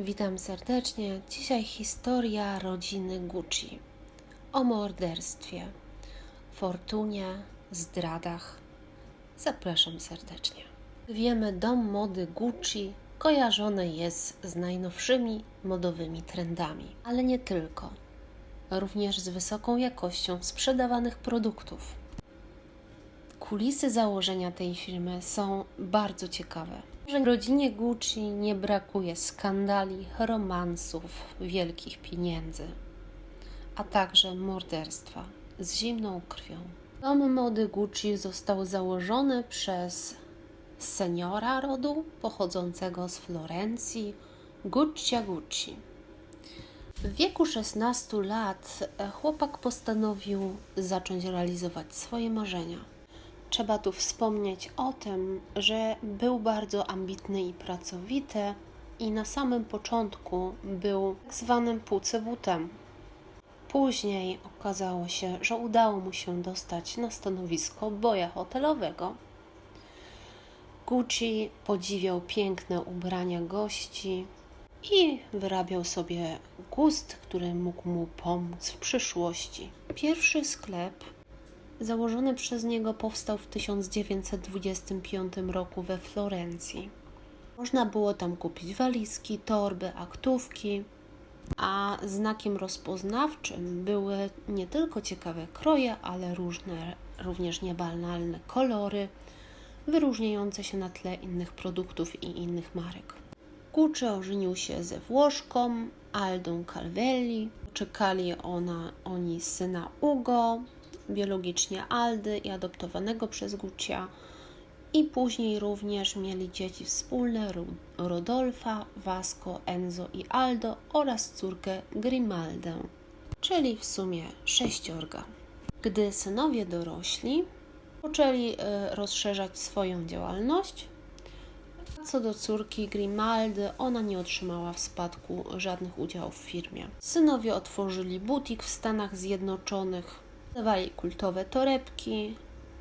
Witam serdecznie. Dzisiaj historia rodziny Gucci. O morderstwie, fortunie, zdradach. Zapraszam serdecznie. Wiemy, dom mody Gucci kojarzony jest z najnowszymi modowymi trendami, ale nie tylko. Również z wysoką jakością sprzedawanych produktów. Kulisy założenia tej firmy są bardzo ciekawe. Że rodzinie Gucci nie brakuje skandali, romansów, wielkich pieniędzy, a także morderstwa z zimną krwią. Dom mody Gucci został założony przez seniora rodu pochodzącego z Florencji, Guccia Gucci. W wieku 16 lat chłopak postanowił zacząć realizować swoje marzenia. Trzeba tu wspomnieć o tym, że był bardzo ambitny i pracowity i na samym początku był zwanym płucebutem. Później okazało się, że udało mu się dostać na stanowisko boja hotelowego. Gucci podziwiał piękne ubrania gości i wyrabiał sobie gust, który mógł mu pomóc w przyszłości. Pierwszy sklep założony przez niego powstał w 1925 roku we Florencji. Można było tam kupić walizki, torby, aktówki, a znakiem rozpoznawczym były nie tylko ciekawe kroje, ale różne, również niebanalne kolory, wyróżniające się na tle innych produktów i innych marek. Gucci ożenił się ze Włoszką Aldą Calvelli. Czekali ona, oni syna Ugo, biologicznie Aldy i adoptowanego przez Guccia. I później również mieli dzieci wspólne Rodolfa, Vasco, Enzo i Aldo oraz córkę Grimaldę, czyli w sumie sześciorga. Gdy synowie dorośli, poczęli e, rozszerzać swoją działalność. A co do córki Grimaldy, ona nie otrzymała w spadku żadnych udziałów w firmie. Synowie otworzyli butik w Stanach Zjednoczonych, dawali kultowe torebki,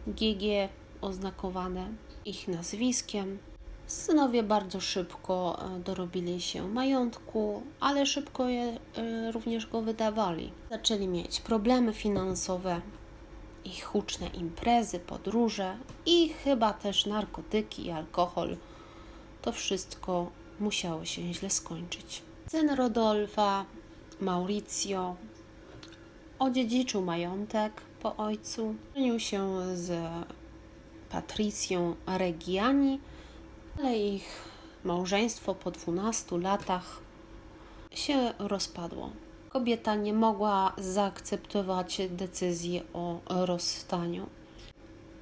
GG oznakowane ich nazwiskiem. Synowie bardzo szybko e, dorobili się majątku, ale szybko je, e, również go wydawali. Zaczęli mieć problemy finansowe, ich huczne imprezy, podróże i chyba też narkotyki i alkohol. To wszystko musiało się źle skończyć. Syn Rodolfa, Mauricio, odziedziczył majątek po ojcu. Żenił się z Patrycją Reggiani, ale ich małżeństwo po 12 latach się rozpadło. Kobieta nie mogła zaakceptować decyzji o rozstaniu.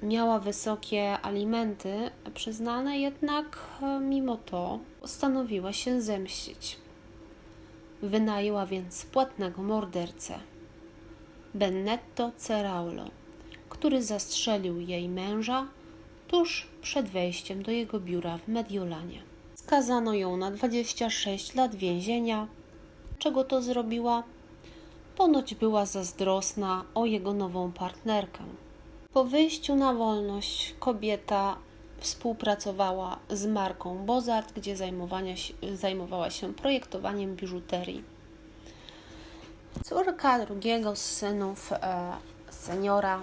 Miała wysokie alimenty przyznane, jednak mimo to postanowiła się zemścić. Wynajęła więc płatnego mordercę, Benedetto Ceraulo, który zastrzelił jej męża tuż przed wejściem do jego biura w Mediolanie. Skazano ją na 26 lat więzienia. Czego to zrobiła? Ponoć była zazdrosna o jego nową partnerkę. Po wyjściu na wolność kobieta współpracowała z marką Bozart, gdzie zajmowała się projektowaniem biżuterii. Córka drugiego z synów e, seniora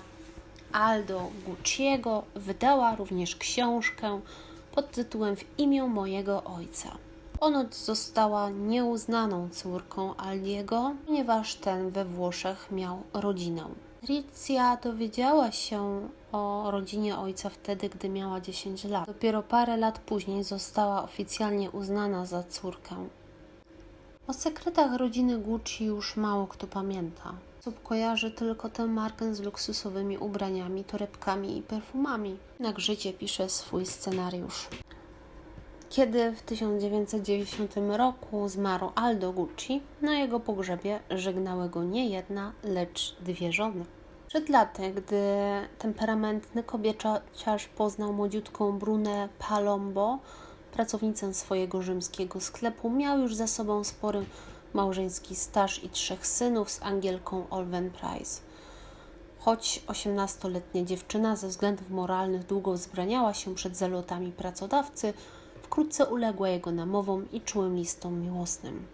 Aldo Gucciego wydała również książkę pod tytułem W imię mojego ojca. Ponoć została nieuznaną córką Aldiego, ponieważ ten we Włoszech miał rodzinę. Tricia dowiedziała się o rodzinie ojca wtedy, gdy miała 10 lat. Dopiero parę lat później została oficjalnie uznana za córkę. O sekretach rodziny Gucci już mało kto pamięta. Osób kojarzy tylko tę markę z luksusowymi ubraniami, torebkami i perfumami. Jednak życie pisze swój scenariusz. Kiedy w 1990 roku zmarł Aldo Gucci, na jego pogrzebie żegnały go nie jedna, lecz dwie żony. Przed laty, gdy temperamentny kobieciarz poznał młodziutką Brunę Palombo, pracownicę swojego rzymskiego sklepu, miał już za sobą spory małżeński staż i trzech synów z Angielką Olwen Price. Choć 18-letnia dziewczyna ze względów moralnych długo wzbraniała się przed zalotami pracodawcy, wkrótce uległa jego namowom i czułym listom miłosnym.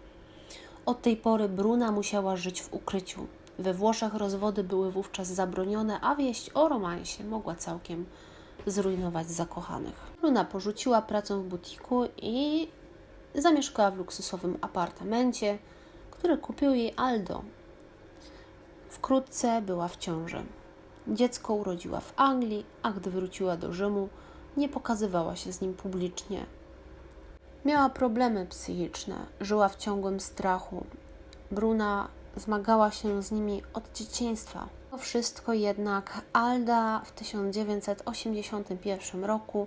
Od tej pory Bruna musiała żyć w ukryciu. We Włoszech rozwody były wówczas zabronione, a wieść o romansie mogła całkiem zrujnować zakochanych. Bruna porzuciła pracę w butiku i zamieszkała w luksusowym apartamencie, który kupił jej Aldo. Wkrótce była w ciąży. Dziecko urodziła w Anglii, a gdy wróciła do Rzymu, nie pokazywała się z nim publicznie. Miała problemy psychiczne, żyła w ciągłym strachu. Bruna zmagała się z nimi od dzieciństwa. To wszystko jednak Alda w 1981 roku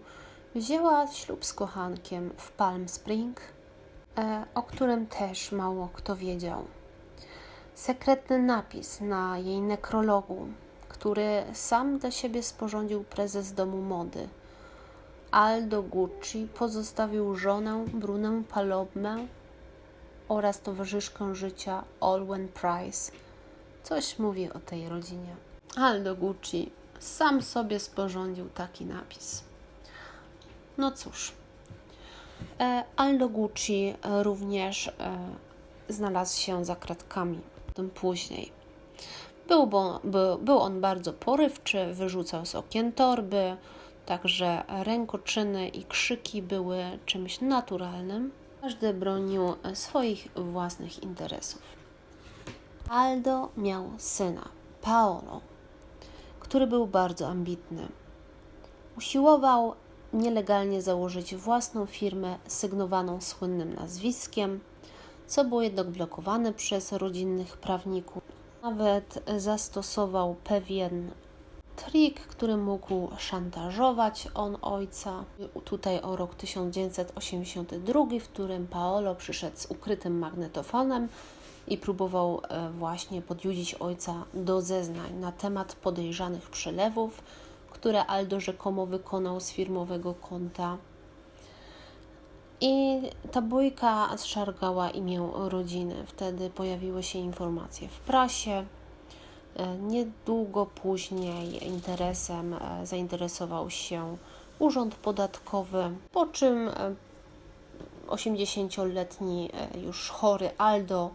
wzięła ślub z kochankiem w Palm Spring, e, o którym też mało kto wiedział. Sekretny napis na jej nekrologu, który sam dla siebie sporządził prezes domu mody. Aldo Gucci pozostawił żonę Brunę Palomę oraz towarzyszkę życia Olwen Price. Coś mówi o tej rodzinie. Aldo Gucci sam sobie sporządził taki napis. No cóż, e, Aldo Gucci również e, znalazł się za kratkami, tym później. Był, bo, był on bardzo porywczy, wyrzucał z okien torby, także rękoczyny i krzyki były czymś naturalnym. Każdy bronił swoich własnych interesów. Aldo miał syna, Paolo, który był bardzo ambitny. Usiłował nielegalnie założyć własną firmę sygnowaną słynnym nazwiskiem, co było jednak blokowane przez rodzinnych prawników. Nawet zastosował pewien trik, który mógł szantażować on ojca. Tutaj o rok 1982, w którym Paolo przyszedł z ukrytym magnetofonem i próbował e, właśnie podjudzić ojca do zeznań na temat podejrzanych przelewów, które Aldo rzekomo wykonał z firmowego konta. I ta bójka zszargała imię rodziny. Wtedy pojawiły się informacje w prasie. E, niedługo później interesem e, zainteresował się Urząd Podatkowy, po czym 80-letni już chory Aldo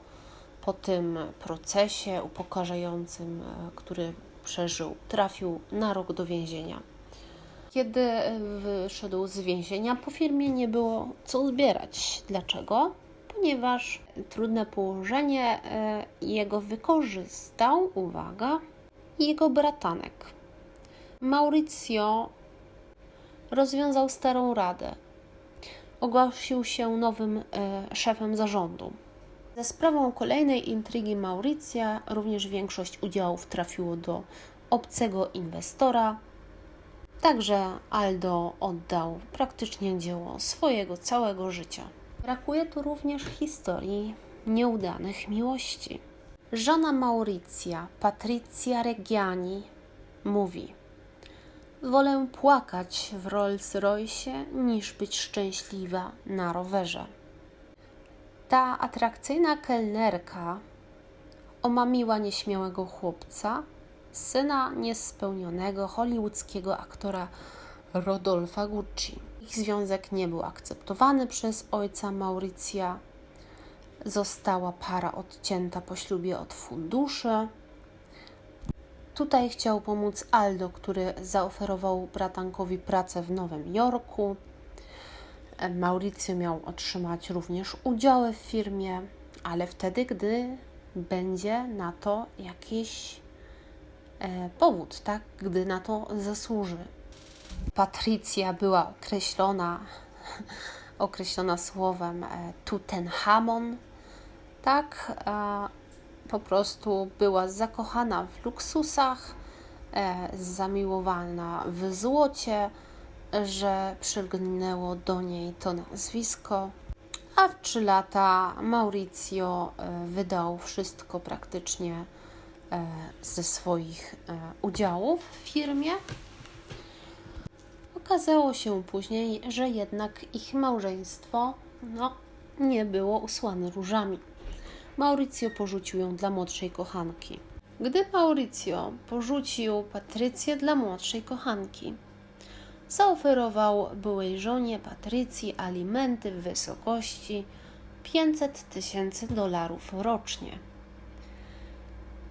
po tym procesie upokarzającym, e, który przeżył, trafił na rok do więzienia. Kiedy e, wyszedł z więzienia, po firmie nie było co zbierać. Dlaczego? Ponieważ trudne położenie e, jego wykorzystał, uwaga, jego bratanek. Mauricio rozwiązał starą radę. Ogłosił się nowym szefem zarządu. Za sprawą kolejnej intrygi Mauricja również większość udziałów trafiło do obcego inwestora. Także Aldo oddał praktycznie dzieło swojego całego życia. Brakuje tu również historii nieudanych miłości. Żona Mauricja, Patrycja Reggiani, mówi: Wolę płakać w Rolls Royce niż być szczęśliwa na rowerze. Ta atrakcyjna kelnerka omamiła nieśmiałego chłopca, syna niespełnionego hollywoodzkiego aktora Rodolfa Gucci. Ich związek nie był akceptowany przez ojca Mauricja. Została para odcięta po ślubie od funduszy. Tutaj chciał pomóc Aldo, który zaoferował bratankowi pracę w Nowym Jorku. Mauricio miał otrzymać również udziały w firmie, ale wtedy, gdy będzie na to jakiś e, powód, tak? Gdy na to zasłuży. Patrycja była określona, określona słowem e, Tutenhamon, tak? Po prostu była zakochana w luksusach, e, zamiłowana w złocie, że przylgnęło do niej to nazwisko, a w trzy lata Mauricio e, wydał wszystko praktycznie ze swoich udziałów w firmie. Okazało się później, że jednak ich małżeństwo no, nie było usłane różami. Mauricio porzucił ją dla młodszej kochanki. Gdy Mauricio porzucił Patrycję dla młodszej kochanki, zaoferował byłej żonie Patrycji alimenty w wysokości 500 tysięcy dolarów rocznie.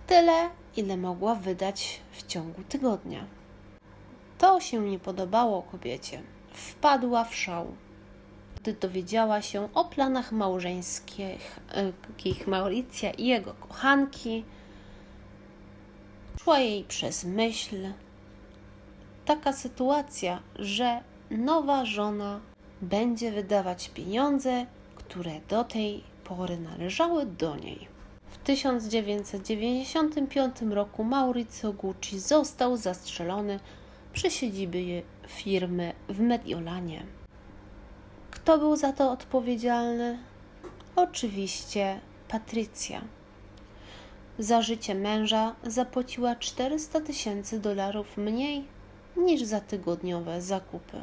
Tyle, ile mogła wydać w ciągu tygodnia. To się nie podobało kobiecie. Wpadła w szał. Gdy dowiedziała się o planach małżeńskich Mauricja i jego kochanki, szła jej przez myśl taka sytuacja, że nowa żona będzie wydawać pieniądze, które do tej pory należały do niej. W 1995 roku Maurizio Gucci został zastrzelony przy siedzibie firmy w Mediolanie. Kto był za to odpowiedzialny? Oczywiście Patrycja. Za życie męża zapłaciła 400 tysięcy dolarów mniej niż za tygodniowe zakupy.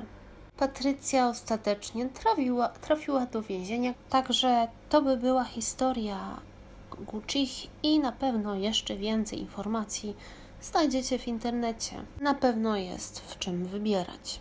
Patrycja ostatecznie trafiła, trafiła do więzienia, także to by była historia Gucci i na pewno jeszcze więcej informacji znajdziecie w internecie. Na pewno jest w czym wybierać.